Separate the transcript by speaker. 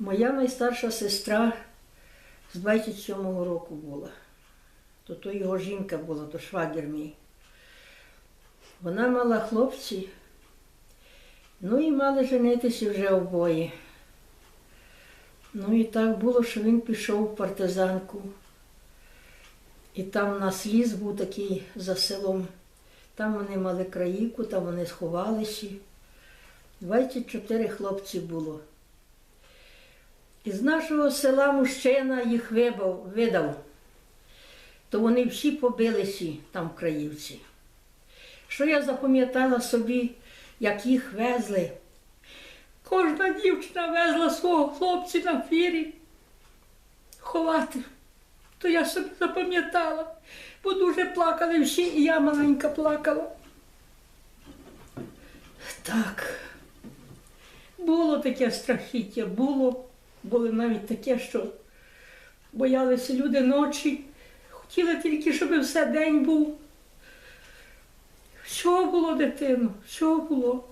Speaker 1: Моя найстарша сестра з 27-го року була. То то його жінка була, то швагір мій. Вона мала хлопці, ну і мали женитися вже обоє. Ну і так було, що він пішов в партизанку. І там у нас ліс був такий за селом. Там вони мали краївку, там вони сховалися. 24 хлопці було. Із нашого села мужчина їх вибав, видав, то вони всі побилися там в Краївці. Що я запам'ятала собі, як їх везли. Кожна дівчина везла свого хлопця на фірі ховати. То я собі запам'ятала, бо дуже плакали всі, і я маленька плакала. Так. Було таке страхіття, було, було навіть таке, що боялися люди ночі, хотіли тільки, щоб все день був. Що було, дитину, Що було?